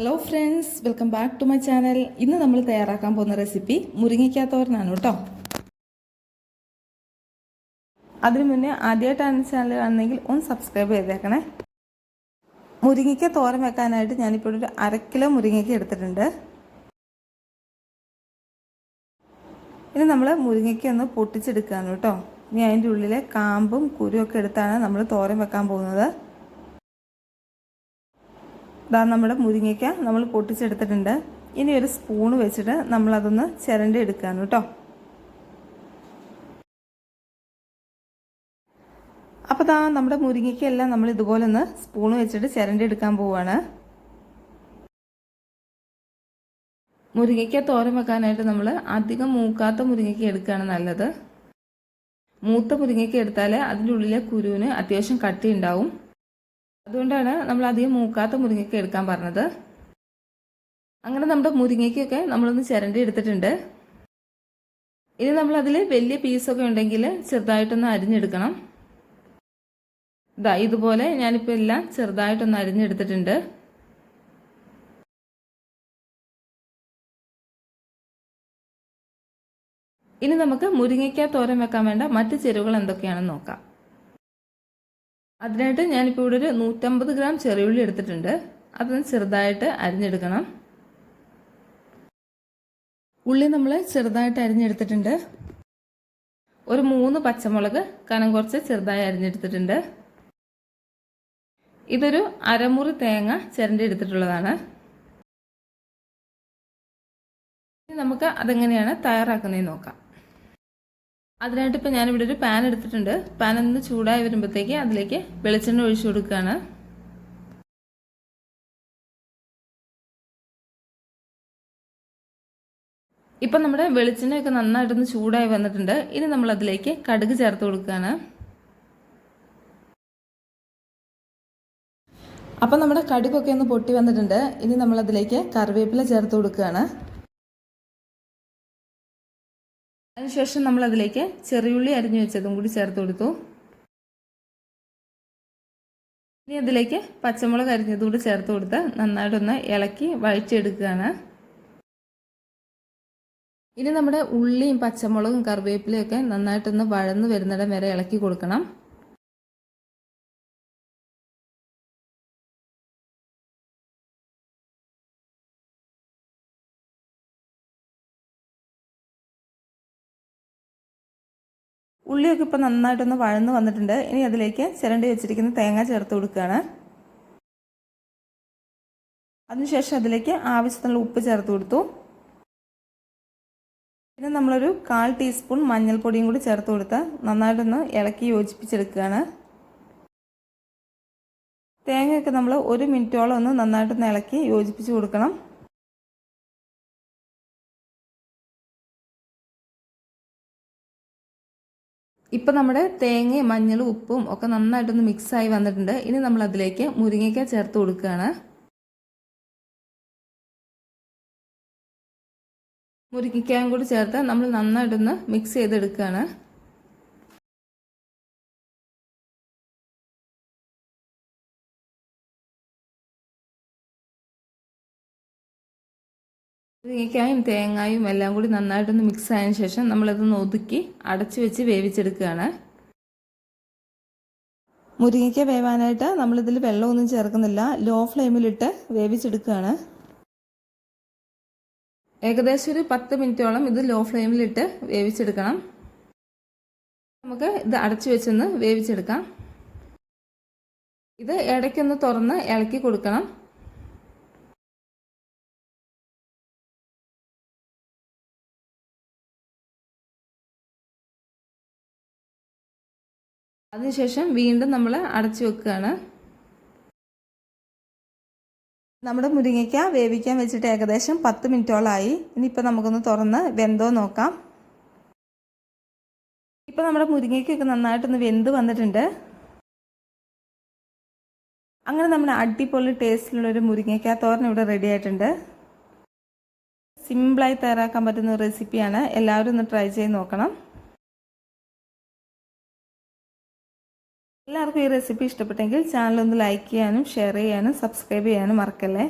Hello friends welcome back to my channel ഇന്ന് നമ്മൾ തയ്യാറാക്കാൻ പോകുന്ന റെസിപ്പി മുരിങ്ങിക്കാത്തവരനാണ് കേട്ടോ. അതിനു മുന്നേ ആദ്യമായിട്ടാണ് ചാനൽ കാണുന്നെങ്കിൽ ഒന്ന് സബ്സ്ക്രൈബ് ചെയ്തേക്കണേ. മുരിങ്ങയ്ക്ക തോരൻ വെക്കാനായിട്ട് ഞാനിപ്പോൾ ഒരു അര കിലോ മുരിങ്ങയ്ക്ക എടുത്തിട്ടുണ്ട്. ഇനി നമ്മൾ മുരിങ്ങയ്ക്ക ഒന്ന് പൊട്ടിച്ചെടുക്കുകയാണ് കേട്ടോ. ഇനി അതിന്റെ ഉള്ളിലെ കാമ്പും കുരുവൊക്കെ എടുത്താണ് നമ്മൾ തോരൻ വെക്കാൻ പോകുന്നത്. ഇതാ നമ്മുടെ മുരിങ്ങയ്ക്ക നമ്മൾ പൊട്ടിച്ചെടുത്തിട്ടുണ്ട്. ഇനി ഒരു സ്പൂൺ വെച്ചിട്ട് നമ്മളതൊന്ന് ചിരണ്ടി എടുക്കുകയാണ് കേട്ടോ. അപ്പോൾ ദാ നമ്മുടെ മുരിങ്ങയ്ക്കെല്ലാം നമ്മൾ ഇതുപോലെ ഒന്ന് സ്പൂൺ വെച്ചിട്ട് ചിരണ്ടി എടുക്കാൻ പോവുകയാണ് മുരിങ്ങയ്ക്ക തോരൻ വെക്കാനായിട്ട് നമ്മൾ അധികം മൂക്കാത്ത മുരിങ്ങയ്ക്ക എടുക്കുകയാണ് നല്ലത്. മൂത്ത മുരിങ്ങയ്ക്ക എടുത്താൽ അതിന്റെ ഉള്ളിലെ കുരുവിന് അത്യാവശ്യം കട്ടി ഉണ്ടാവും അതുകൊണ്ടാണ് നമ്മൾ അധികം മൂക്കാത്ത മുരിങ്ങയ്ക്ക എടുക്കാൻ പറഞ്ഞത്. അങ്ങനെ നമ്മുടെ മുരിങ്ങയ്ക്കൊക്കെ നമ്മളൊന്ന് ചിരണ്ടി എടുത്തിട്ടുണ്ട്. ഇനി നമ്മളതിൽ വലിയ പീസൊക്കെ ഉണ്ടെങ്കിൽ ചെറുതായിട്ടൊന്ന് അരിഞ്ഞെടുക്കണം. ഇതാ ഇതുപോലെ ഞാനിപ്പോൾ എല്ലാം ചെറുതായിട്ടൊന്ന് അരിഞ്ഞെടുത്തിട്ടുണ്ട്. ഇനി നമുക്ക് മുരിങ്ങയ്ക്ക തോരൻ വെക്കാൻ വേണ്ട മറ്റ് ചേരുവകൾ എന്തൊക്കെയാണെന്ന് നോക്കാം. അതിനായിട്ട് ഞാനിപ്പോൾ ഇവിടെ ഒരു നൂറ്റമ്പത് ഗ്രാം ചെറിയുള്ളി എടുത്തിട്ടുണ്ട്. അതൊന്ന് ചെറുതായിട്ട് അരിഞ്ഞെടുക്കണം. ഉള്ളി നമ്മൾ ചെറുതായിട്ട് അരിഞ്ഞെടുത്തിട്ടുണ്ട്. ഒരു മൂന്ന് പച്ചമുളക് കനം കുറച്ച് ചെറുതായി അരിഞ്ഞെടുത്തിട്ടുണ്ട്. ഇതൊരു അരമുറി തേങ്ങ ചിരണ്ടി എടുത്തിട്ടുള്ളതാണ്. നമുക്ക് അതെങ്ങനെയാണ് തയ്യാറാക്കുന്നതെന്ന് നോക്കാം. അതിനായിട്ട് ഇപ്പോൾ ഞാനിവിടെ ഒരു പാൻ എടുത്തിട്ടുണ്ട്. പാൻ ഒന്ന് ചൂടായി വരുമ്പോഴത്തേക്ക് അതിലേക്ക് വെളിച്ചെണ്ണ ഒഴിച്ചു കൊടുക്കുകയാണ് ഇപ്പം നമ്മുടെ വെളിച്ചെണ്ണയൊക്കെ നന്നായിട്ടൊന്ന് ചൂടായി വന്നിട്ടുണ്ട്. ഇനി നമ്മൾ അതിലേക്ക് കടുക് ചേർത്ത് കൊടുക്കുകയാണ് അപ്പം നമ്മുടെ കടുകൊക്കെ ഒന്ന് പൊട്ടി വന്നിട്ടുണ്ട്. ഇനി നമ്മൾ അതിലേക്ക് കറിവേപ്പില ചേർത്ത് കൊടുക്കുകയാണ് അതിനുശേഷം നമ്മൾ അതിലേക്ക് ചെറിയുള്ളി അരിഞ്ഞു വെച്ചതും കൂടി ചേർത്ത് കൊടുത്തു. ഇനി അതിലേക്ക് പച്ചമുളക് അരിഞ്ഞതും കൂടി ചേർത്ത് കൊടുത്ത് നന്നായിട്ടൊന്ന് ഇളക്കി വഴിച്ചെടുക്കുകയാണ് ഇനി നമ്മുടെ ഉള്ളിയും പച്ചമുളകും കറിവേപ്പിലയും ഒക്കെ നന്നായിട്ടൊന്ന് വഴന്ന് വരുന്നിടം വരെ ഇളക്കി കൊടുക്കണം. ഉള്ളിയൊക്കെ ഇപ്പോൾ നന്നായിട്ടൊന്ന് വഴന്ന് വന്നിട്ടുണ്ട്. ഇനി അതിലേക്ക് ചിരണ്ടി വെച്ചിരിക്കുന്ന തേങ്ങ ചേർത്ത് കൊടുക്കുകയാണ്. അതിനുശേഷം അതിലേക്ക് ആവശ്യത്തിനുള്ള ഉപ്പ് ചേർത്ത് കൊടുത്തു. പിന്നെ നമ്മളൊരു കാൽ ടീസ്പൂൺ മഞ്ഞൾപ്പൊടിയും കൂടി ചേർത്ത് കൊടുത്ത് നന്നായിട്ടൊന്ന് ഇളക്കി യോജിപ്പിച്ചെടുക്കുകയാണ്. തേങ്ങയൊക്കെ നമ്മൾ ഒരു മിനിറ്റോളം ഒന്ന് നന്നായിട്ടൊന്ന് ഇളക്കി യോജിപ്പിച്ച് കൊടുക്കണം. ഇപ്പം നമ്മുടെ തേങ്ങയും മഞ്ഞളും ഉപ്പും ഒക്കെ നന്നായിട്ടൊന്ന് മിക്സായി വന്നിട്ടുണ്ട്. ഇനി നമ്മൾ അതിലേക്ക് മുരിങ്ങയ്ക്ക ചേർത്ത് കൊടുക്കുകയാണ്. മുരിങ്ങയ്ക്കായും കൂടി ചേർത്ത് നമ്മൾ നന്നായിട്ടൊന്ന് മിക്സ് ചെയ്തെടുക്കുകയാണ്. മുരിങ്ങയ്ക്കായും തേങ്ങായും എല്ലാം കൂടി നന്നായിട്ടൊന്ന് മിക്സ് ആയതിനു ശേഷം നമ്മളതൊന്ന് ഒതുക്കി അടച്ചു വെച്ച് വേവിച്ചെടുക്കുകയാണ്. മുരിങ്ങയ്ക്ക വേവാനായിട്ട് നമ്മളിതിൽ വെള്ളമൊന്നും ചേർക്കുന്നില്ല. ലോ ഫ്ലെയിമിലിട്ട് വേവിച്ചെടുക്കുകയാണ്. ഏകദേശം ഒരു പത്ത് മിനിറ്റോളം ഇത് ലോ ഫ്ലെയിമിലിട്ട് വേവിച്ചെടുക്കണം. നമുക്ക് ഇത് അടച്ചു വെച്ചൊന്ന് വേവിച്ചെടുക്കാം. ഇത് ഇടയ്ക്കൊന്ന് തുറന്ന് ഇളക്കി കൊടുക്കണം. അതിനുശേഷം വീണ്ടും നമ്മൾ അടച്ചു വെക്കുകയാണ്. നമ്മുടെ മുരിങ്ങയ്ക്ക വേവിക്കാൻ വെച്ചിട്ട് ഏകദേശം പത്ത് മിനിറ്റോളായി. ഇനിയിപ്പോൾ നമുക്കൊന്ന് തുറന്ന് വെന്തോ നോക്കാം. ഇപ്പോൾ നമ്മുടെ മുരിങ്ങയ്ക്കൊക്കെ നന്നായിട്ടൊന്ന് വെന്ത് വന്നിട്ടുണ്ട്. അങ്ങനെ നമ്മുടെ അടിപൊളി ടേസ്റ്റിലുള്ളൊരു മുരിങ്ങയ്ക്ക തോരൻ ഇവിടെ റെഡി ആയിട്ടുണ്ട്. സിമ്പിളായി തയ്യാറാക്കാൻ പറ്റുന്ന റെസിപ്പിയാണ് എല്ലാവരും ഒന്ന് ട്രൈ ചെയ്ത് നോക്കണം. എല്ലാവർക്കും ഈ റെസിപ്പി ഇഷ്ടപ്പെട്ടെങ്കിൽ ചാനൽ ഒന്ന് ലൈക്ക് ചെയ്യാനും ഷെയർ ചെയ്യാനും സബ്സ്ക്രൈബ് ചെയ്യാനും മറക്കല്ലേ?